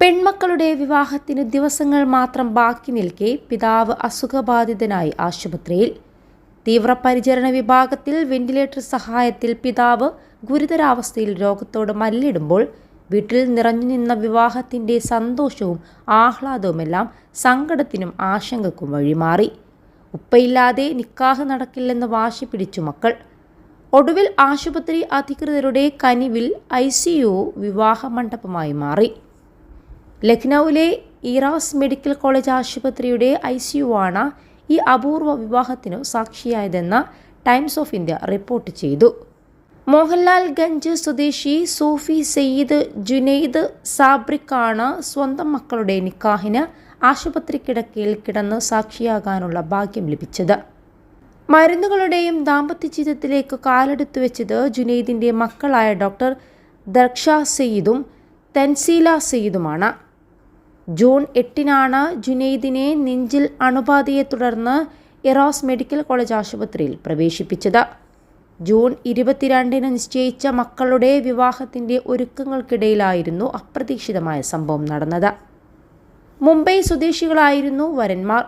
പെൺമക്കളുടെ വിവാഹത്തിന് ദിവസങ്ങൾ മാത്രം ബാക്കി നിൽക്കെ പിതാവ് അസുഖബാധിതനായി ആശുപത്രിയിൽ. തീവ്രപരിചരണ വിഭാഗത്തിൽ വെന്റിലേറ്റർ സഹായത്തിൽ പിതാവ് ഗുരുതരാവസ്ഥയിൽ രോഗത്തോട് മല്ലിടുമ്പോൾ വീട്ടിൽ നിറഞ്ഞു നിന്ന വിവാഹത്തിന്റെ സന്തോഷവും ആഹ്ലാദവുമെല്ലാം സങ്കടത്തിനും ആശങ്കക്കും വഴിമാറി. ഉപ്പയില്ലാതെ നിക്കാഹ് നടക്കില്ലെന്ന് വാശി പിടിച്ചു മക്കൾ. ഒടുവിൽ ആശുപത്രി അധികൃതരുടെ കനിവിൽ ഐ വിവാഹ മണ്ഡപമായി മാറി. ലഖ്നൌവിലെ ഇറാസ് മെഡിക്കൽ കോളേജ് ആശുപത്രിയുടെ ഐ ആണ് ഈ അപൂർവ വിവാഹത്തിനു സാക്ഷിയായതെന്ന് ടൈംസ് ഓഫ് ഇന്ത്യ റിപ്പോർട്ട് ചെയ്തു. മോഹൻലാൽ ഗഞ്ച് സ്വദേശി സൂഫി സയ്യിദ് ജുനൈദ് സാബ്രിക്കാണ് സ്വന്തം മക്കളുടെ നിക്കാഹിന് ആശുപത്രി കിടക്കയിൽ കിടന്ന് സാക്ഷിയാകാനുള്ള ഭാഗ്യം ലഭിച്ചത്. മരുന്നുകളുടെയും ദാമ്പത്യ ജീവിതത്തിലേക്ക് കാലെടുത്തു വെച്ചത് ജുനൈദിന്റെ മക്കളായ ഡോക്ടർ ദർക്ഷ സയ്യിദും തൻസീല സെയ്ദുമാണ്. ജൂൺ എട്ടിനാണ് ജുനൈദിനെ നെഞ്ചിൽ അണുബാധയെ തുടർന്ന് ഇറാസ് മെഡിക്കൽ കോളേജ് ആശുപത്രിയിൽ പ്രവേശിപ്പിച്ചത്. ജൂൺ ഇരുപത്തിരണ്ടിന് നിശ്ചയിച്ച മക്കളുടെ വിവാഹത്തിന്റെ ഒരുക്കങ്ങൾക്കിടയിലായിരുന്നു അപ്രതീക്ഷിതമായ സംഭവം നടന്നത്. മുംബൈ സ്വദേശികളായിരുന്നു വരന്മാർ.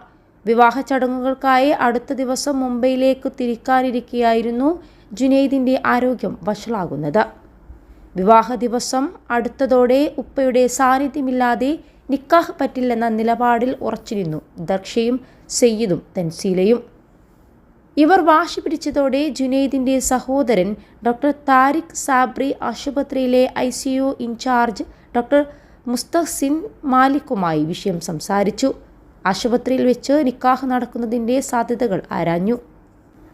വിവാഹ ചടങ്ങുകൾക്കായി അടുത്ത ദിവസം മുംബൈയിലേക്ക് തിരിക്കാനിരിക്കെയായിരുന്നു ജുനൈദിന്റെ ആരോഗ്യം വഷളാകുന്നത്. വിവാഹ ദിവസം അടുത്തതോടെ ഉപ്പയുടെ സാന്നിധ്യമില്ലാതെ നിക്കാഹ് പറ്റില്ലെന്ന നിലപാടിൽ ഉറച്ചിരുന്നു ദർഷയും സയ്യിദും തൻസീലയും ഇവർ വാശി പിടിച്ചതോടെ ജുനൈദിന്റെ സഹോദരൻ ഡോക്ടർ താരിഖ് സാബ്രി ആശുപത്രിയിലെ I C U incharge doctor Mustaqsin മാലിക്കുമായി വിഷയം സംസാരിച്ചു. ആശുപത്രിയിൽ വെച്ച് നിക്കാഹ് നടക്കുന്നതിന്റെ സാധ്യതകൾ ആരാഞ്ഞു.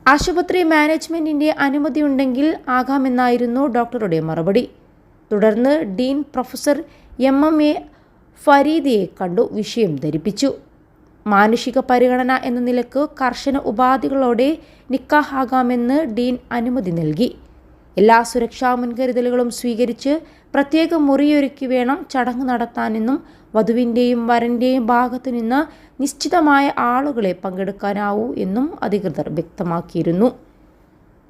ആശുപത്രി മാനേജ്മെന്റിന്റെ അനുമതിയുണ്ടെങ്കിൽ ആകാമെന്നായിരുന്നു ഡോക്ടറുടെ മറുപടി. തുടർന്ന് dean professor M. M. A. ഫരീദിയെ കണ്ടു വിഷയം ധരിപ്പിച്ചു. മാനുഷിക പരിഗണന എന്ന നിലയ്ക്ക് കർശന ഉപാധികളോടെ നിക്കാഹാകാമെന്ന് ഡീൻ അനുമതി നൽകി. എല്ലാ സുരക്ഷാ മുൻകരുതലുകളും സ്വീകരിച്ച് പ്രത്യേക മുറിയൊരുക്കി വേണം ചടങ്ങ് നടത്താനെന്നും വധുവിന്റെയും വരന്റെയും ഭാഗത്തു നിന്ന് നിശ്ചിതമായ ആളുകളെ പങ്കെടുക്കാനാവൂ എന്നും അധികൃതർ വ്യക്തമാക്കിയിരുന്നു.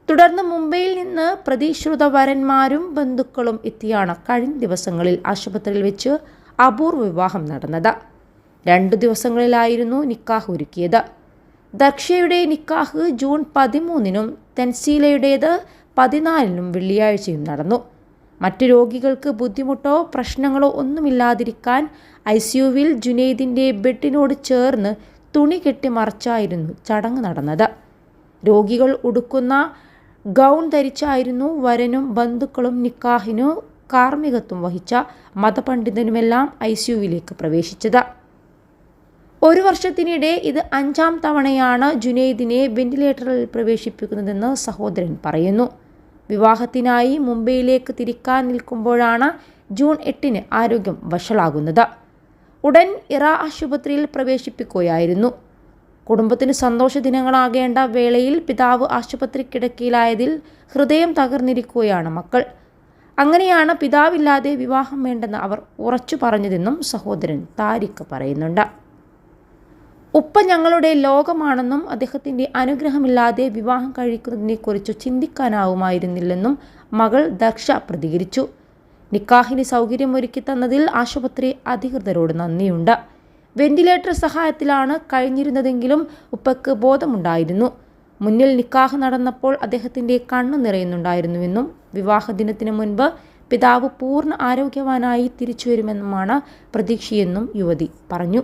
തുടർന്ന് മുംബൈയിൽ നിന്ന് പ്രതീക്ഷിത വരന്മാരും ബന്ധുക്കളും എത്തിയാണ് കഴിഞ്ഞ ദിവസങ്ങളിൽ ആശുപത്രിയിൽ വെച്ച് അപൂർവ വിവാഹം നടന്നത്. രണ്ടു ദിവസങ്ങളിലായിരുന്നു നിക്കാഹ് ഒരുക്കിയത്. ദക്ഷയുടെ നിക്കാഹ് ജൂൺ പതിമൂന്നിനും തെൻസീലയുടേത് പതിനാലിനും വെള്ളിയാഴ്ചയും നടന്നു. മറ്റു രോഗികൾക്ക് ബുദ്ധിമുട്ടോ പ്രശ്നങ്ങളോ ഒന്നുമില്ലാതിരിക്കാൻ ഐ സിയുവിൽ ജുനൈദിന്റെ ബെഡിനോട് ചേർന്ന് തുണി കെട്ടി മറച്ചായിരുന്നു ചടങ്ങ് നടന്നത്. രോഗികൾ ഉടുക്കുന്ന ഗൗൺ ധരിച്ചായിരുന്നു വരനും ബന്ധുക്കളും നിക്കാഹിനു കാർമ്മികത്വം വഹിച്ച മതപണ്ഡിതനുമെല്ലാം ഐ സിയുവിലേക്ക് പ്രവേശിച്ചത്. ഒരു വർഷത്തിനിടെ ഇത് അഞ്ചാം തവണയാണ് ജുനൈദിനെ വെന്റിലേറ്ററിൽ പ്രവേശിപ്പിക്കുന്നതെന്ന് സഹോദരൻ പറയുന്നു. വിവാഹത്തിനായി മുംബൈയിലേക്ക് തിരിക്കാൻ നിൽക്കുമ്പോഴാണ് ജൂൺ എട്ടിന് ആരോഗ്യം വഷളാകുന്നത്. ഉടൻ ഇറ ആശുപത്രിയിൽ പ്രവേശിപ്പിക്കുകയായിരുന്നു. കുടുംബത്തിന് സന്തോഷ ദിനങ്ങളാകേണ്ട വേളയിൽ പിതാവ് ആശുപത്രി കിടക്കയിലായതിൽ ഹൃദയം തകർന്നിരിക്കുകയാണ് മക്കൾ. അങ്ങനെയാണ് പിതാവില്ലാതെ വിവാഹം വേണ്ടെന്ന് അവർ ഉറച്ചു പറഞ്ഞതെന്നും സഹോദരൻ താരിഖ് പറയുന്നുണ്ട്. ഉപ്പ ഞങ്ങളുടെ ലോകമാണെന്നും അദ്ദേഹത്തിന്റെ അനുഗ്രഹമില്ലാതെ വിവാഹം കഴിക്കുന്നതിനെക്കുറിച്ച് ചിന്തിക്കാനാവുമായിരുന്നില്ലെന്നും മകൾ ദക്ഷ പ്രതികരിച്ചു. നിക്കാഹിന് സൗകര്യമൊരുക്കി തന്നതിൽ ആശുപത്രി അധികൃതരോട് നന്ദിയുണ്ട്. വെന്റിലേറ്റർ സഹായത്തിലാണ് കഴിഞ്ഞിരുന്നതെങ്കിലും ഉപ്പയ്ക്ക് ബോധമുണ്ടായിരുന്നു. മുന്നിൽ നിക്കാഹ് നടന്നപ്പോൾ അദ്ദേഹത്തിന്റെ കണ്ണു നിറയുന്നുണ്ടായിരുന്നുവെന്നും വിവാഹ ദിനത്തിന് മുൻപ് പിതാവ് പൂർണ ആരോഗ്യവാനായി തിരിച്ചു വരുമെന്നുമാണ് പ്രതീക്ഷയെന്നും യുവതി പറഞ്ഞു.